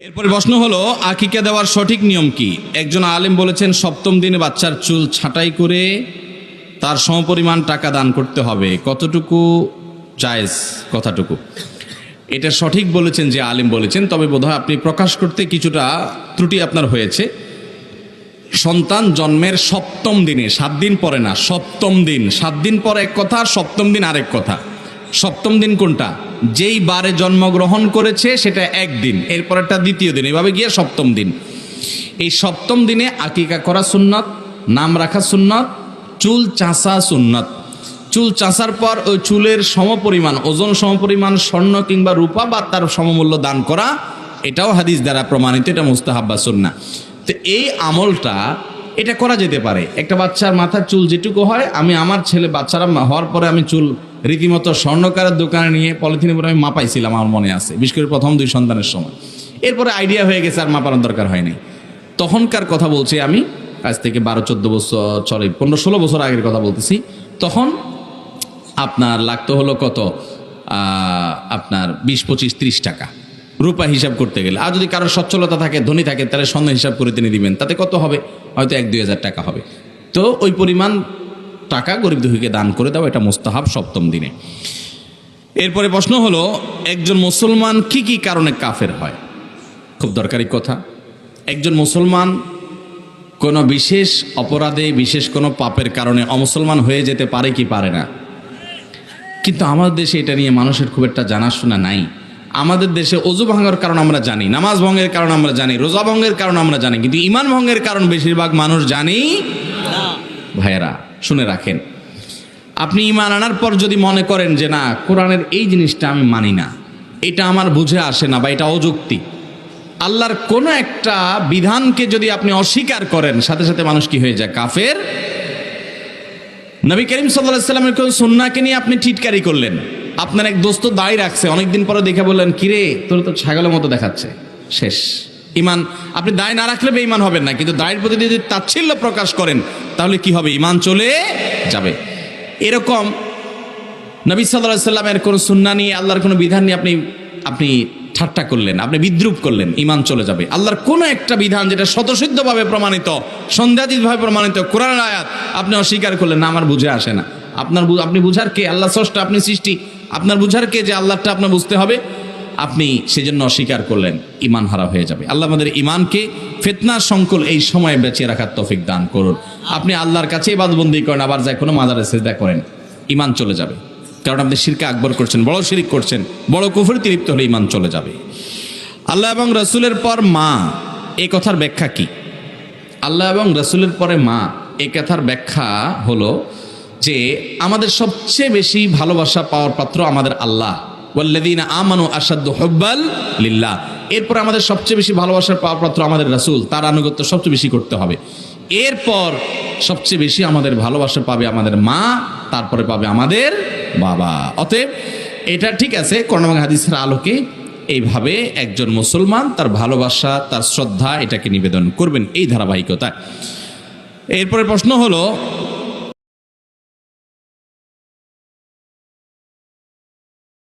এরপরে প্রশ্ন হলো, আকিকা দেওয়ার সঠিক নিয়ম কি? একজন আলেম বলেছেন, সপ্তম দিনে বাচ্চার চুল ছাঁটাই করে তার সমপরিমাণ টাকা দান করতে হবে। কতটুকু? জায়েজ কথাটুকু। এটা সঠিক বলেছেন যে আলেম বলেছেন, তবে বোধহয় আপনি প্রকাশ করতে কিছুটা ত্রুটি আপনার হয়েছে। সন্তান জন্মের সপ্তম দিনে, সাত দিন পরে না, সপ্তম দিন। সাত দিন পর এক কথা, সপ্তম দিন আরেক কথা। সপ্তম দিন কোনটা? যেই বারে জন্মগ্রহণ করেছে, সেটা একদিন। এরপর একটা দ্বিতীয় দিন, এভাবে গিয়ে সপ্তম দিন। এই সপ্তম দিনে আকিকা করা সুন্নত, নাম রাখা সুন্নত, চুল চাষা সুন্নত। চুল চাষার পর ওই চুলের সমপরিমাণ, ওজন সমপরিমাণ, স্বর্ণ কিংবা রূপা বা তার সমমূল্য দান করা, এটাও হাদিস দ্বারা প্রমাণিত, এটা মুস্তাহাব্বা সুন্না তো এই আমলটা, এটা করা যেতে পারে। একটা বাচ্চার মাথার চুল যেটুকু হয়, আমি আমার ছেলে বাচ্চারা হওয়ার পরে আমি চুল রীতিমতো স্বর্ণকারের দোকানে নিয়ে পলিথিনে পরে আমি মাপাইছিলাম, আমার মনে আছে। বিশেষ করে প্রথম দুই সন্তানের সময়। এরপরে আইডিয়া হয়ে গেছে আর মাপানোর দরকার হয়নি তখনকার কথা বলছি আমি, আজ থেকে বারো, চোদ্দ বছর সরি পনেরো, ষোলো বছর আগের কথা বলতেছি। তখন আপনার লাগতো হলো কত? আপনার বিশ, পঁচিশ, ত্রিশ টাকা। রূপা হিসাব করতে গেলে। আর যদি কারোর সচ্ছলতা থাকে, ধনী থাকে, তাহলে স্বর্ণ হিসাব করে তিনি দিবেন। তাতে কত হবে? হয়তো এক, দুই হাজার টাকা হবে। তো ওই পরিমাণ টাকা গরিব দুঃখীকে দান করে দাও এটা মোস্তাহাব সপ্তম দিনে। এরপরে প্রশ্ন হলো, একজন মুসলমান কি কি কারণে কাফের হয়? খুব দরকারি কথা। একজন মুসলমান কোনো বিশেষ অপরাধে, বিশেষ কোনো পাপের কারণে অমুসলমান হয়ে যেতে পারে কি পারে না? কিন্তু আমাদের দেশে এটা নিয়ে মানুষের খুব একটা জানাশোনা নাই। আমাদের দেশে অজু ভাঙার কারণ আমরা জানি, নামাজ ভঙ্গের কারণ আমরা জানি, রোজা ভঙ্গের কারণ আমরা জানি, কিন্তু ইমান ভঙ্গের কারণ বেশিরভাগ মানুষ জানি ভাইয়েরা, শুনে রাখেন। আপনি ইমান আনার পর যদি মনে করেন যে, না, কোরআনের এই জিনিসটা আমি মানি না, এটা আমার বুঝে আসে না বা এটা অযৌক্তিক। আল্লাহর কোনো একটা বিধানকে যদি আপনি অস্বীকার করেন, সাথে সাথে মানুষ কি হয়ে যায়? কাফের? নবী করিম সাল্লাহ সাল্লামের কোন সন্নাকে নিয়ে আপনি টিটকারি করলেন? আপনার এক দোস্ত দাঁড়িয়ে রাখছে, অনেকদিন পরে দেখে বললেন কিরে তোর তো ছাগলের মতো দেখাচ্ছে। শেষ। ইমান আপনি দায় না রাখলে বেঈমান হবেন না, কিন্তু দায়ের প্রতি যদি তাচ্ছিল্য প্রকাশ করেন তাহলে কি হবে? ইমান চলে যাবে। এরকম নবী সাল্লাহ সাল্লামের কোনো সুন্না নিয়ে, আল্লাহর কোনো বিধান নিয়ে আপনি আপনি ঠাট্টা করলেন, আপনি বিদ্রুপ করলেন ইমান চলে যাবে। আল্লাহর কোনো একটা বিধান যেটা স্বতঃসিদ্ধভাবে প্রমাণিত সন্দেহাতীতভাবে প্রমাণিত, কোরআনের আয়াত, আপনি অস্বীকার করলেন, না, আমার বুঝে আসে না। আপনার আপনি বুঝার কে? আল্লাহ স্রষ্টা, আপনি সৃষ্টি। আপনার বুঝার কে যে আল্লাহটা আপনার বুঝতে হবে? আপনি সেজন্য অস্বীকার করলেন ইমান হারা হয়ে যাবে। আল্লাহ আমাদের ইমানকে ফেতনার সংকুল এই সময়ে বেঁচে রাখার তফিক দান করুন। আপনি আল্লাহর কাছে বাদবন্দি করেন, আবার যায় কোনো মাজারে সেজদা করেন ইমান চলে যাবে। কারণ আপনি শিরকে আকবর করছেন, বড় শিরিক করছেন, বড় কুফুরি তৃপ্ত হলে ইমান চলে যাবে। আল্লাহ এবং রসুলের পর মা এই কথার ব্যাখ্যা কি? আল্লাহ এবং রসুলের পরে মা, এ কথার ব্যাখ্যা হলো যে, আমাদের সবচেয়ে বেশি ভালোবাসা পাওয়ার পাত্র আমাদের আল্লাহ। ওয়াল্লাদিন আমানু আসাদ্দু হব্বাল লিল্লাহ। এরপর আমাদের সবচেয়ে বেশি ভালোবাসার পাওয়ার পাত্র আমাদের রাসূল, তার আনুগত্য সবচেয়ে বেশি করতে হবে। এরপর সবচেয়ে বেশি আমাদের ভালোবাসা পাবে আমাদের মা, তারপরে পাবে আমাদের বাবা। অতএব এটা ঠিক আছে করোনা হাদিসের আলোকে এইভাবে একজন মুসলমান তার ভালোবাসা, তার শ্রদ্ধা এটাকে নিবেদন করবেন এই ধারাবাহিকতা এরপরে প্রশ্ন হলো